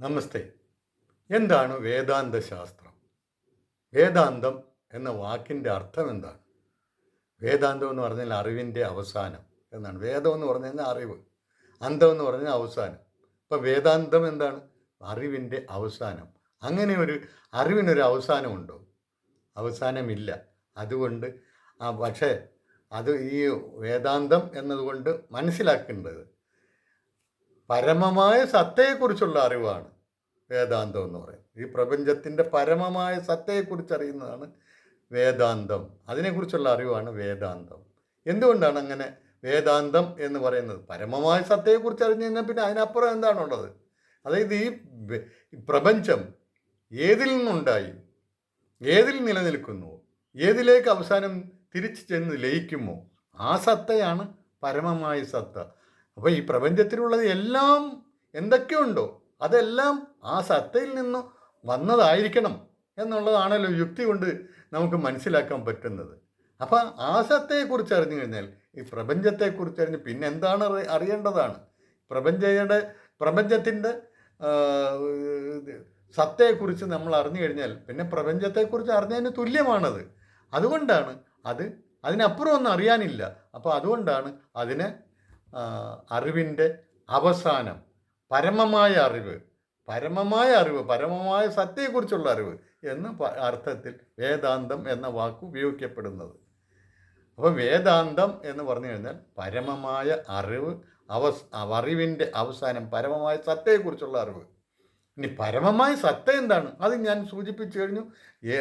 നമസ്തേ. എന്താണ് വേദാന്ത ശാസ്ത്രം വേദാന്തം എന്ന വാക്കിന്റെ അർത്ഥം എന്താണ് വേദാന്തം എന്ന് പറഞ്ഞാൽ അറിവിന്റെ അവസാനം എന്നാണ്. വേദം എന്ന് പറഞ്ഞു കഴിഞ്ഞാൽ അറിവ്. അന്തം എന്ന് പറഞ്ഞാൽ അവസാനം. അപ്പം വേദാന്തം എന്താണ്? അറിവിന്റെ അവസാനം. അങ്ങനെ ഒരു അറിവിനൊരു അവസാനമുണ്ടോ അവസാനമില്ല. അതുകൊണ്ട് പക്ഷേ അത് ഈ വേദാന്തം എന്നതുകൊണ്ട് മനസ്സിലാക്കേണ്ടത് പരമമായ സത്തയെക്കുറിച്ചുള്ള അറിവാണ് വേദാന്തം എന്ന് പറയുന്നത്. ഈ പ്രപഞ്ചത്തിന്റെ പരമമായ സത്തയെക്കുറിച്ച് അറിയുന്നതാണ് വേദാന്തം. അതിനെക്കുറിച്ചുള്ള അറിവാണ് വേദാന്തം. എന്തുകൊണ്ടാണ് അങ്ങനെ വേദാന്തം എന്ന് പറയുന്നത്? പരമമായ സത്തയെക്കുറിച്ച് അറിഞ്ഞു കഴിഞ്ഞാൽ പിന്നെ അതിനപ്പുറം എന്താണുള്ളത്? അതായത് ഈ പ്രപഞ്ചം ഏതിൽ നിന്നുണ്ടായി? ഏതിൽ നിലനിൽക്കുന്നു? ഏതിലേക്ക് അവസാനം തിരിച്ചു ചെന്ന് ലയിക്കുമോ? ആ സത്തയാണ് പരമമായ സത്ത. അപ്പോൾ ഈ പ്രപഞ്ചത്തിലുള്ളത് എല്ലാം എന്തൊക്കെയുണ്ടോ അതെല്ലാം ആ സത്തയിൽ നിന്ന് വന്നതായിരിക്കണം എന്നുള്ളതാണല്ലോ യുക്തി കൊണ്ട് നമുക്ക് മനസ്സിലാക്കാൻ പറ്റുന്നത്. അപ്പം ആ സത്തയെക്കുറിച്ച് അറിഞ്ഞു കഴിഞ്ഞാൽ ഈ പ്രപഞ്ചത്തെക്കുറിച്ച് അറിഞ്ഞ് പിന്നെ എന്താണ് അറിയേണ്ടതാണ്? പ്രപഞ്ചയുടെ പ്രപഞ്ചത്തിന്റെ സത്തയെക്കുറിച്ച് നമ്മൾ അറിഞ്ഞു കഴിഞ്ഞാൽ പിന്നെ പ്രപഞ്ചത്തെക്കുറിച്ച് അറിഞ്ഞതിന് തുല്യമാണത്. അതുകൊണ്ടാണ് അത് അതിനപ്പുറം ഒന്നും അറിയാനില്ല. അപ്പോൾ അതുകൊണ്ടാണ് അതിന് അറിവിന്റെ അവസാനം പരമമായ അറിവ് പരമമായ അറിവ് പരമമായ സത്യയെക്കുറിച്ചുള്ള അറിവ് എന്ന് അർത്ഥത്തിൽ വേദാന്തം എന്ന വാക്ക് ഉപയോഗിക്കപ്പെടുന്നത്. അപ്പോൾ വേദാന്തം എന്ന് പറഞ്ഞു കഴിഞ്ഞാൽ പരമമായ അറിവ് അവസ് അറിവിന്റെ അവസാനം പരമമായ സത്തയെക്കുറിച്ചുള്ള അറിവ്. ഇനി പരമമായ സത്ത എന്താണ്? അത് ഞാൻ സൂചിപ്പിച്ചു കഴിഞ്ഞു.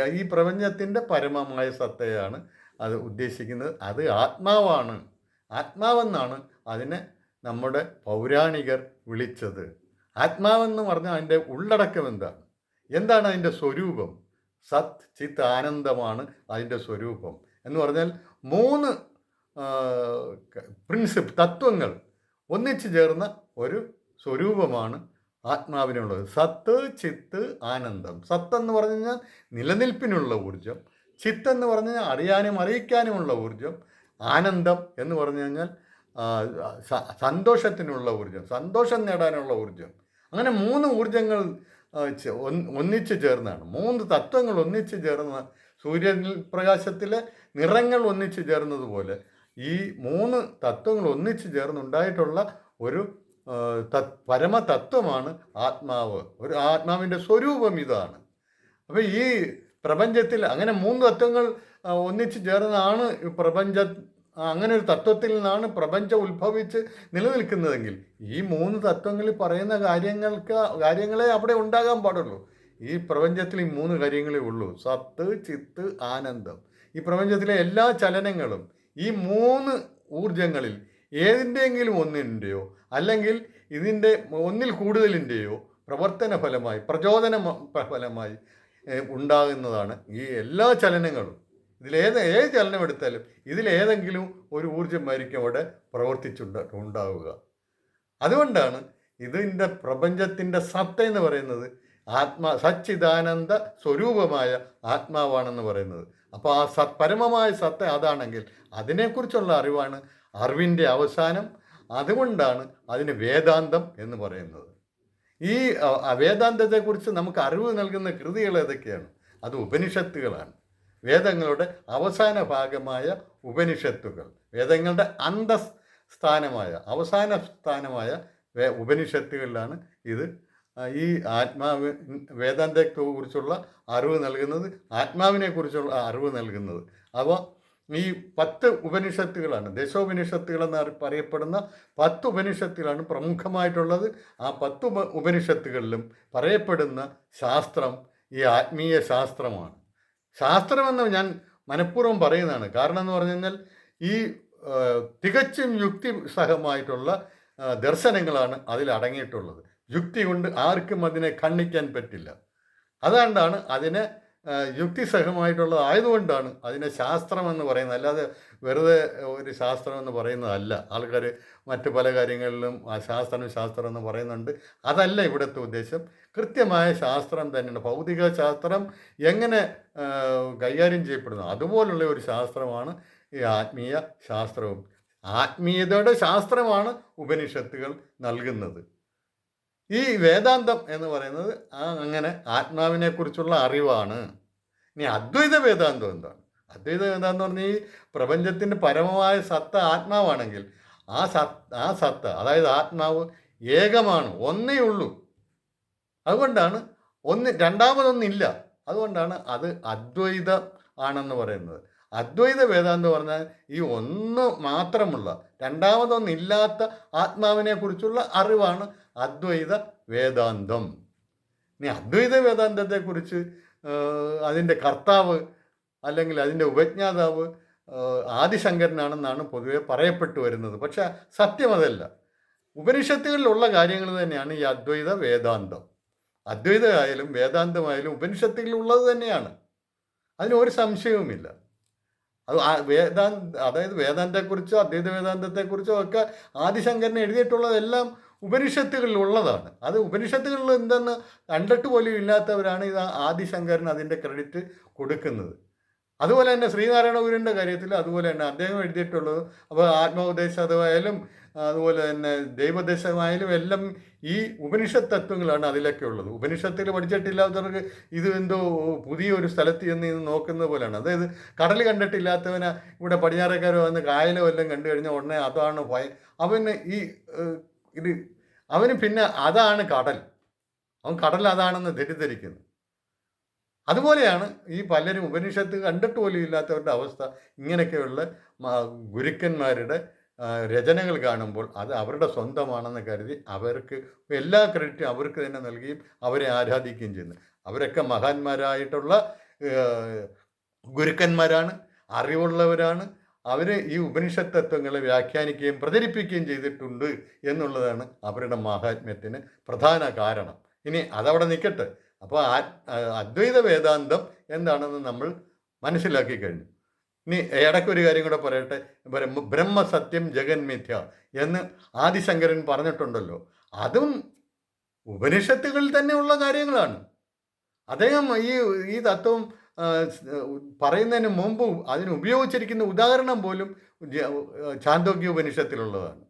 ഈ പ്രപഞ്ചത്തിന്റെ പരമമായ സത്തയാണ് അത് ഉദ്ദേശിക്കുന്നത്. അത് ആത്മാവാണ്. ആത്മാവെന്നാണ് അതിനെ നമ്മുടെ പൗരാണികർ വിളിച്ചത്. ആത്മാവെന്ന് പറഞ്ഞാൽ അതിന്റെ ഉള്ളടക്കം എന്താണ് എന്താണ് അതിന്റെ സ്വരൂപം? സത് ചിത്ത് ആനന്ദമാണ് അതിന്റെ സ്വരൂപം. എന്ന് പറഞ്ഞാൽ മൂന്ന് പ്രിൻസിപ്പ് തത്വങ്ങൾ ഒന്നിച്ചു ചേർന്ന ഒരു സ്വരൂപമാണ് ആത്മാവിനുള്ളത്. സത്ത് ചിത്ത് ആനന്ദം. സത്ത് എന്ന് പറഞ്ഞു കഴിഞ്ഞാൽ നിലനിൽപ്പിനുള്ള ഊർജം ചിത്ത് എന്ന് പറഞ്ഞു കഴിഞ്ഞാൽ അറിയാനും അറിയിക്കാനുമുള്ള ഊർജം ആനന്ദം എന്ന് പറഞ്ഞു കഴിഞ്ഞാൽ സന്തോഷത്തിനുള്ള ഊർജം സന്തോഷം നേടാനുള്ള ഊർജം അങ്ങനെ മൂന്ന് ഊർജങ്ങൾ ഒന്നിച്ചു ചേർന്നാണ്. മൂന്ന് തത്വങ്ങൾ ഒന്നിച്ചു ചേർന്ന സൂര്യനിൽ പ്രകാശത്തിലെ നിറങ്ങൾ ഒന്നിച്ചു ചേർന്നതുപോലെ ഈ മൂന്ന് തത്വങ്ങൾ ഒന്നിച്ചു ചേർന്നുണ്ടായിട്ടുള്ള ഒരു തത് പരമതത്വമാണ് ആത്മാവ്. ഒരു ആത്മാവിന്റെ സ്വരൂപം ഇതാണ്. അപ്പോൾ ഈ പ്രപഞ്ചത്തിൽ അങ്ങനെ മൂന്ന് തത്വങ്ങൾ ഒന്നിച്ച് ചേർന്നാണ് പ്രപഞ്ച അങ്ങനെ ഒരു തത്വത്തിൽ നിന്നാണ് പ്രപഞ്ചം ഉത്ഭവിച്ച് നിലനിൽക്കുന്നതെങ്കിൽ ഈ മൂന്ന് തത്വങ്ങളിൽ പറയുന്ന കാര്യങ്ങൾക്ക് കാര്യങ്ങളെ അവിടെ ഉണ്ടാകാൻ പാടുള്ളൂ. ഈ പ്രപഞ്ചത്തിൽ ഈ മൂന്ന് കാര്യങ്ങളേ ഉള്ളൂ. സത്ത് ചിത്ത് ആനന്ദം. ഈ പ്രപഞ്ചത്തിലെ എല്ലാ ചലനങ്ങളും ഈ മൂന്ന് ഊർജങ്ങളിൽ ഏതിന്റെയെങ്കിലും ഒന്നിന്റെയോ അല്ലെങ്കിൽ ഇതിന്റെ ഒന്നിൽ കൂടുതലിന്റെയോ പ്രവർത്തന ഫലമായി പ്രചോദന ഫലമായി ഉണ്ടാകുന്നതാണ് ഈ എല്ലാ ചലനങ്ങളും. ഇതിലേത് ഏത് ചലനം എടുത്താലും ഇതിലേതെങ്കിലും ഒരു ഊർജമായിരിക്കും അവിടെ പ്രവർത്തിച്ചുണ്ട ഉണ്ടാവുക. അതുകൊണ്ടാണ് ഇതിന്റെ പ്രപഞ്ചത്തിന്റെ സത്ത എന്ന് പറയുന്നത് ആത്മാ സച്ചിദാനന്ദ സ്വരൂപമായ ആത്മാവാണെന്ന് പറയുന്നത്. അപ്പോൾ ആ സ പരമമായ സത്ത അതാണെങ്കിൽ അതിനെക്കുറിച്ചുള്ള അറിവാണ് അറിവിന്റെ അവസാനം. അതുകൊണ്ടാണ് അതിന് വേദാന്തം എന്ന് പറയുന്നത്. ഈ വേദാന്തത്തെക്കുറിച്ച് നമുക്ക് അറിവ് നൽകുന്ന കൃതികൾ ഏതൊക്കെയാണ്? അത് ഉപനിഷത്തുകളാണ്. വേദങ്ങളുടെ അവസാന ഭാഗമായ ഉപനിഷത്തുകൾ വേദങ്ങളുടെ അന്തസ്ഥാനമായ അവസാന സ്ഥാനമായ ഉപനിഷത്തുകളിലാണ് ഇത് ഈ ആത്മാവ് വേദാന്തത്തെക്കുറിച്ചുള്ള അറിവ് നൽകുന്നത് ആത്മാവിനെ കുറിച്ചുള്ള അറിവ് നൽകുന്നത്. അപ്പോൾ ഈ പത്ത് ഉപനിഷത്തുകളാണ് ദശോപനിഷത്തുകൾ എന്ന് പറയപ്പെടുന്ന പത്ത് ഉപനിഷത്തുകളാണ് പ്രമുഖമായിട്ടുള്ളത്. ആ പത്ത് ഉപ ഉപനിഷത്തുകളിലും പറയപ്പെടുന്ന ശാസ്ത്രം ഈ ആത്മീയ ശാസ്ത്രമാണ്. ശാസ്ത്രമെന്ന് ഞാൻ മനഃപൂർവം പറയുന്നതാണ്. കാരണം എന്ന് പറഞ്ഞു കഴിഞ്ഞാൽ ഈ തികച്ചും യുക്തിസഹമായിട്ടുള്ള ദർശനങ്ങളാണ് അതിൽ അടങ്ങിയിട്ടുള്ളത്. യുക്തി കൊണ്ട് ആർക്കും അതിനെ ഖണ്ഡിക്കാൻ പറ്റില്ല. അതുകൊണ്ടാണ് അതിനെ ആ, യുക്തിസഹമായിട്ടുള്ളത് ആയതുകൊണ്ടാണ് അതിനെ ശാസ്ത്രമെന്ന് പറയുന്നത്. അല്ലാതെ വെറുതെ ഒരു ശാസ്ത്രമെന്ന് പറയുന്നതല്ല. ആൾക്കാർ മറ്റു പല കാര്യങ്ങളിലും ആ ശാസ്ത്രം ശാസ്ത്രം എന്ന് പറയുന്നുണ്ട്. അതല്ല ഇവിടുത്തെ ഉദ്ദേശം. കൃത്യമായ ശാസ്ത്രം തന്നെയാണ്. ഭൗതിക ശാസ്ത്രം എങ്ങനെ കൈകാര്യം ചെയ്യപ്പെടുന്നു? അതുപോലുള്ള ഒരു ശാസ്ത്രമാണ് ഈ ആത്മീയ ശാസ്ത്രവും. ആത്മീയതയുടെ ശാസ്ത്രമാണ് ഉപനിഷത്തുകൾ നൽകുന്നത്. ഈ വേദാന്തം എന്ന് പറയുന്നത് ആ അങ്ങനെ ആത്മാവിനെ കുറിച്ചുള്ള അറിവാണ്. ഇനി അദ്വൈത വേദാന്തം എന്താണ്? അദ്വൈത വേദാന്തം പറഞ്ഞാൽ ഈ പ്രപഞ്ചത്തിന്റെ പരമമായ സത്ത ആത്മാവാണെങ്കിൽ ആ സത്ത് ആ സത്ത അതായത് ആത്മാവ് ഏകമാണ് ഒന്നേ ഉള്ളൂ. അതുകൊണ്ടാണ് ഒന്ന് രണ്ടാമതൊന്നില്ല. അതുകൊണ്ടാണ് അത് അദ്വൈത ആണെന്ന് പറയുന്നത്. അദ്വൈത വേദാന്തം പറഞ്ഞാൽ ഈ ഒന്ന് മാത്രമുള്ള രണ്ടാമതൊന്നില്ലാത്ത ആത്മാവിനെ കുറിച്ചുള്ള അറിവാണ് അദ്വൈത വേദാന്തം. ഇനി അദ്വൈത വേദാന്തത്തെക്കുറിച്ച് അതിന്റെ കർത്താവ് അല്ലെങ്കിൽ അതിന്റെ ഉപജ്ഞാതാവ് ആദിശങ്കരനാണെന്നാണ് പൊതുവെ പറയപ്പെട്ടു വരുന്നത്. പക്ഷെ സത്യം അതല്ല. ഉപനിഷത്തുകളിലുള്ള കാര്യങ്ങൾ തന്നെയാണ് ഈ അദ്വൈത വേദാന്തം. അദ്വൈതമായാലും വേദാന്തമായാലും ഉപനിഷത്തുകളിലുള്ളത് തന്നെയാണ്. അതിനൊരു സംശയവുമില്ല. അത് വേദാന്ത അതായത് വേദാന്തത്തെക്കുറിച്ചോ അദ്വൈത വേദാന്തത്തെക്കുറിച്ചോ ഒക്കെ ആദിശങ്കരൻ എഴുതിയിട്ടുള്ളതെല്ലാം ഉപനിഷത്തുകളിലുള്ളതാണ്. അത് ഉപനിഷത്തുകളിൽ എന്തെന്ന് കണ്ടിട്ട് പോലും ഇല്ലാത്തവരാണ് ഇത് ആദിശങ്കരൻ അതിന്റെ ക്രെഡിറ്റ് കൊടുക്കുന്നത്. അതുപോലെ തന്നെ ശ്രീനാരായണ ഗുരുവിന്റെ കാര്യത്തിൽ അതുപോലെ തന്നെ അദ്ദേഹം എഴുതിയിട്ടുള്ളത് അപ്പോൾ ആത്മോപദേശമായാലും അതുപോലെ തന്നെ ദൈവദേശമായാലും എല്ലാം ഈ ഉപനിഷത്ത് തത്വങ്ങളാണ് അതിലൊക്കെ ഉള്ളത്. ഉപനിഷത്തിൽ പഠിച്ചിട്ടില്ലാത്തവർക്ക് ഇത് എന്തോ പുതിയൊരു സ്ഥലത്ത് ചെന്ന് ഇത് നോക്കുന്നത് പോലെയാണ്. അതായത് കടൽ കണ്ടിട്ടില്ലാത്തവന് ഇവിടെ പടിഞ്ഞാറക്കാരോ വന്ന് കായലോ എല്ലാം കണ്ടു കഴിഞ്ഞാൽ ഉടനെ അതാണ് ഭയ. അവന് ഈ ഇത് അവന് പിന്നെ അതാണ് കടൽ. അവൻ കടൽ അതാണെന്ന് തെറ്റിദ്ധരിക്കുന്നു. അതുപോലെയാണ് ഈ പലരും ഉപനിഷത്ത് കണ്ടിട്ട് പോലും ഇല്ലാത്തവരുടെ അവസ്ഥ. ഇങ്ങനെയൊക്കെയുള്ള ഗുരുക്കന്മാരുടെ രചനകൾ കാണുമ്പോൾ അത് അവരുടെ സ്വന്തമാണെന്ന് കരുതി അവർക്ക് എല്ലാ ക്രെഡിറ്റും അവർക്ക് തന്നെ നൽകുകയും അവരെ ആരാധിക്കുകയും ചെയ്യുന്നു. അവരൊക്കെ മഹാന്മാരായിട്ടുള്ള ഗുരുക്കന്മാരാണ് അറിവുള്ളവരാണ് അവർ ഈ ഉപനിഷത്ത് തത്വങ്ങളെ വ്യാഖ്യാനിക്കുകയും പ്രചരിപ്പിക്കുകയും ചെയ്തിട്ടുണ്ട് എന്നുള്ളതാണ് അവരുടെ മഹാത്മ്യത്തിന് പ്രധാന കാരണം. ഇനി അതവിടെ നിൽക്കട്ടെ. അപ്പോൾ ആ അദ്വൈത വേദാന്തം എന്താണെന്ന് നമ്മൾ മനസ്സിലാക്കി കഴിഞ്ഞു. ഇനി ഇടയ്ക്കൊരു കാര്യം കൂടെ പറയട്ടെ. ബ്രഹ്മ ബ്രഹ്മസത്യം ജഗന്മിഥ്യ എന്ന് ആദിശങ്കരൻ പറഞ്ഞിട്ടുണ്ടല്ലോ. അതും ഉപനിഷത്തുകളിൽ തന്നെയുള്ള കാര്യങ്ങളാണ്. അദ്ദേഹം ഈ ഈ തത്വം പറയുന്നതിന് മുമ്പ് അതിന് ഉപയോഗിച്ചിരിക്കുന്ന ഉദാഹരണം പോലും ചാന്തോഗ്യ ഉപനിഷത്തിലുള്ളതാണ്.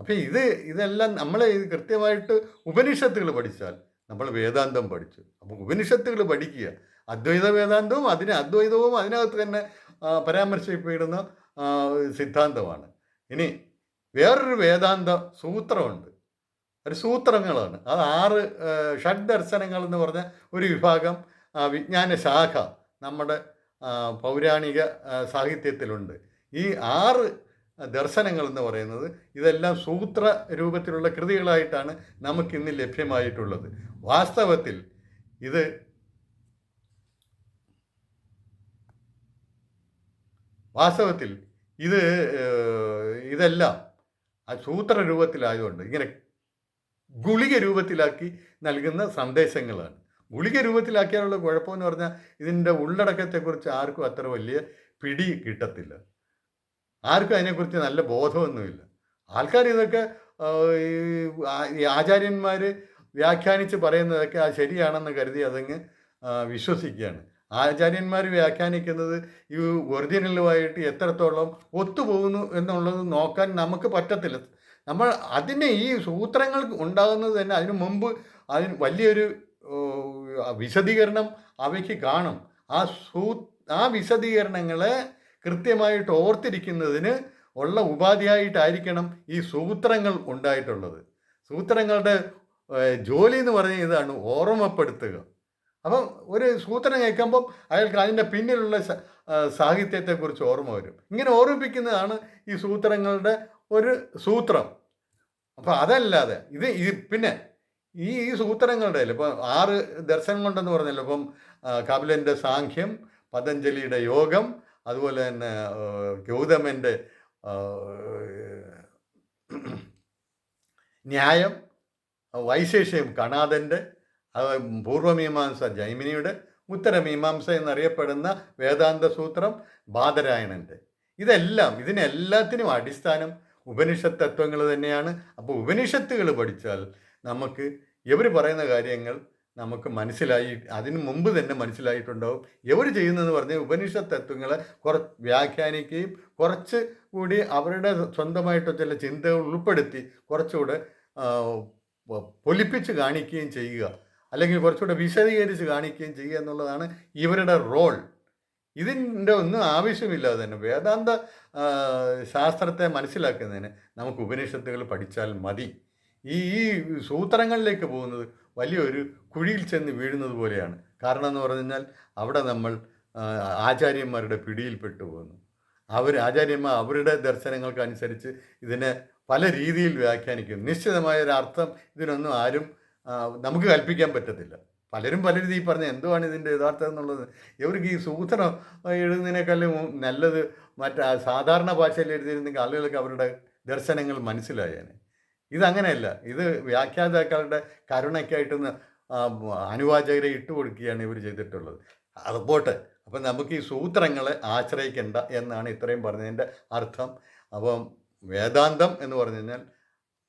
അപ്പം ഇത് ഇതെല്ലാം നമ്മൾ ഇത് കൃത്യമായിട്ട് ഉപനിഷത്തുകൾ പഠിച്ചാൽ നമ്മൾ വേദാന്തം പഠിച്ചു. അപ്പോൾ ഉപനിഷത്തുകൾ പഠിക്കുക. അദ്വൈത വേദാന്തവും അതിന് അദ്വൈതവും അതിനകത്ത് തന്നെ പരാമർശിക്കപ്പെടുന്ന സിദ്ധാന്തമാണ്. ഇനി വേറൊരു വേദാന്ത സൂത്രമുണ്ട്. ഒരു സൂത്രങ്ങളാണ്. അത് ആറ് ഷഡ് ദർശനങ്ങൾ എന്ന് പറഞ്ഞ ഒരു വിഭാഗം വിജ്ഞാന ശാഖ നമ്മുടെ പൗരാണിക സാഹിത്യത്തിലുണ്ട്. ഈ ആറ് ദർശനങ്ങൾ എന്ന് പറയുന്നത് ഇതെല്ലാം സൂത്ര രൂപത്തിലുള്ള കൃതികളായിട്ടാണ് നമുക്കിന്ന് ലഭ്യമായിട്ടുള്ളത്. വാസ്തവത്തിൽ ഇത് വാസ്തവത്തിൽ ഇത് ഇതെല്ലാം സൂത്ര രൂപത്തിലായതുകൊണ്ട് ഇങ്ങനെ ഗുളിക രൂപത്തിലാക്കി നൽകുന്ന സന്ദേശങ്ങളാണ്. ഗുളിക രൂപത്തിലാക്കിയാലുള്ള കുഴപ്പമെന്ന് പറഞ്ഞാൽ ഇതിന്റെ ഉള്ളടക്കത്തെക്കുറിച്ച് ആർക്കും അത്ര വലിയ പിടി കിട്ടത്തില്ല. ആർക്കും അതിനെക്കുറിച്ച് നല്ല ബോധമൊന്നുമില്ല. ആൾക്കാർ ഇതൊക്കെ ഈ ആചാര്യന്മാർ വ്യാഖ്യാനിച്ച് പറയുന്നതൊക്കെ അത് ശരിയാണെന്ന് കരുതി അതങ്ങ് വിശ്വസിക്കുകയാണ്. ആചാര്യന്മാർ വ്യാഖ്യാനിക്കുന്നത് ഈ ഒറിജിനലുമായിട്ട് എത്രത്തോളം ഒത്തുപോകുന്നു എന്നുള്ളത് നോക്കാൻ നമുക്ക് പറ്റത്തില്ല. നമ്മൾ അതിനെ ഈ സൂത്രങ്ങൾ ഉണ്ടാകുന്നത് തന്നെ അതിനു മുമ്പ് അതിന് വലിയൊരു വിശദീകരണം അവയ്ക്ക് കാണും. ആ സൂ ആ വിശദീകരണങ്ങളെ കൃത്യമായിട്ട് ഓർത്തിരിക്കുന്നതിന് ഉള്ള ഉപാധിയായിട്ടായിരിക്കണം ഈ സൂത്രങ്ങൾ ഉണ്ടായിട്ടുള്ളത്. സൂത്രങ്ങളുടെ ജോലി എന്ന് പറഞ്ഞ ഇതാണ് ഓർമ്മപ്പെടുത്തുക. അപ്പം ഒരു സൂത്രം കേൾക്കുമ്പം അയാൾക്ക് അതിന്റെ പിന്നിലുള്ള സാഹിത്യത്തെക്കുറിച്ച് ഓർമ്മ വരും. ഇങ്ങനെ ഓർമ്മിപ്പിക്കുന്നതാണ് ഈ സൂത്രങ്ങളുടെ ഒരു സൂത്രം. അപ്പം അതല്ലാതെ ഇത് ഇത് പിന്നെ ഈ ഈ സൂത്രങ്ങളുടെ ഇപ്പം ആറ് ദർശനം കൊണ്ടെന്ന് പറഞ്ഞല്ലോ. ഇപ്പം കപിലന്റെ സാഖ്യം പതഞ്ജലിയുടെ യോഗം അതുപോലെ തന്നെ ഗൗതമന്റെ ന്യായം വൈശേഷ്യം കണാദന്റെ അത് പൂർവമീമാംസ ജൈമിനിയുടെ ഉത്തരമീമാംസ എന്നറിയപ്പെടുന്ന വേദാന്ത സൂത്രം ബാദരായണന്റെ ഇതെല്ലാം ഇതിനെല്ലാത്തിനും അടിസ്ഥാനം ഉപനിഷത്ത് തത്വങ്ങൾ തന്നെയാണ്. അപ്പോൾ ഉപനിഷത്തുകൾ പഠിച്ചാൽ നമുക്ക് ഇവർ പറയുന്ന കാര്യങ്ങൾ നമുക്ക് മനസ്സിലായി അതിനു മുമ്പ് തന്നെ മനസ്സിലായിട്ടുണ്ടാവും. ഇവർ ചെയ്യുന്നതെന്ന് പറഞ്ഞാൽ ഉപനിഷത്ത് തത്വങ്ങളെ കുറച്ച് വ്യാഖ്യാനിക്കുകയും കുറച്ച് കൂടി അവരുടെ സ്വന്തമായിട്ട് ചില ചിന്തകൾ ഉൾപ്പെടുത്തി കുറച്ചുകൂടെ പൊലിപ്പിച്ച് കാണിക്കുകയും ചെയ്യുക. അല്ലെങ്കിൽ കുറച്ചുകൂടെ വിശദീകരിച്ച് കാണിക്കുകയും ചെയ്യുക എന്നുള്ളതാണ് ഇവരുടെ റോൾ. ഇതിന്റെ ഒന്നും ആവശ്യമില്ലാതെ തന്നെ. വേദാന്ത ശാസ്ത്രത്തെ മനസ്സിലാക്കുന്നതിന് നമുക്ക് ഉപനിഷത്തുകൾ പഠിച്ചാൽ മതി. ഈ ഈ സൂത്രങ്ങളിലേക്ക് പോകുന്നത് വലിയൊരു കുഴിയിൽ ചെന്ന് വീഴുന്നത് പോലെയാണ്. കാരണം എന്ന് പറഞ്ഞു കഴിഞ്ഞാൽ അവിടെ നമ്മൾ ആചാര്യന്മാരുടെ പിടിയിൽപ്പെട്ടു പോകുന്നു അവർ ആചാര്യന്മാർ അവരുടെ ദർശനങ്ങൾക്കനുസരിച്ച് ഇതിനെ പല രീതിയിൽ വ്യാഖ്യാനിക്കുന്നു. നിശ്ചിതമായ ഒരു അർത്ഥം ഇതിനൊന്നും ആരും നമുക്ക് കൽപ്പിക്കാൻ പറ്റത്തില്ല. പലരും പല രീതിയിൽ പറഞ്ഞ എന്തുവാണ് ഇതിന്റെ യഥാർത്ഥം എന്നുള്ളത്? ഇവർക്ക് ഈ സൂത്രം എഴുതുന്നതിനേക്കാളും നല്ലത് മറ്റേ സാധാരണ ഭാഷയിൽ എഴുതിയിരുന്നെങ്കിൽ ആളുകൾക്ക് അവരുടെ ദർശനങ്ങൾ മനസ്സിലായേനെ. ഇതങ്ങനെയല്ല. ഇത് വ്യാഖ്യാതാക്കളുടെ കരുണയ്ക്കായിട്ടൊന്ന് അനുവാചകരെ ഇട്ടുകൊടുക്കുകയാണ് ഇവർ ചെയ്തിട്ടുള്ളത്. അത് പോട്ടെ. അപ്പം നമുക്ക് ഈ സൂത്രങ്ങളെ ആശ്രയിക്കേണ്ട എന്നാണ് ഇത്രയും പറഞ്ഞതിന്റെ അർത്ഥം. അപ്പം വേദാന്തം എന്ന് പറഞ്ഞു കഴിഞ്ഞാൽ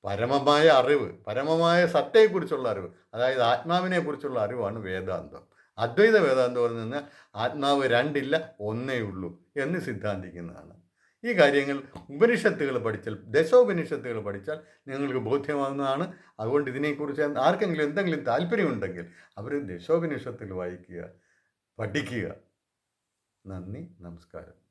പരമമായ അറിവ് പരമമായ സത്തയെക്കുറിച്ചുള്ള അറിവ് അതായത് ആത്മാവിനെ കുറിച്ചുള്ള അറിവാണ് വേദാന്തം. അദ്വൈത വേദാന്തം പറഞ്ഞു കഴിഞ്ഞാൽ ആത്മാവ് രണ്ടില്ല ഒന്നേ ഉള്ളൂ എന്ന് സിദ്ധാന്തിക്കുന്നതാണ്. ഈ കാര്യങ്ങൾ ഉപനിഷത്തുകൾ പഠിച്ചാൽ ദശോപനിഷത്തുകൾ പഠിച്ചാൽ നിങ്ങൾക്ക് ബോധ്യമാകുന്നതാണ്. അതുകൊണ്ട് ഇതിനെക്കുറിച്ച് ആർക്കെങ്കിലും എന്തെങ്കിലും താല്പര്യമുണ്ടെങ്കിൽ അവർ ദശോപനിഷത്തുകൾ വായിക്കുക പഠിക്കുക. നന്ദി നമസ്കാരം.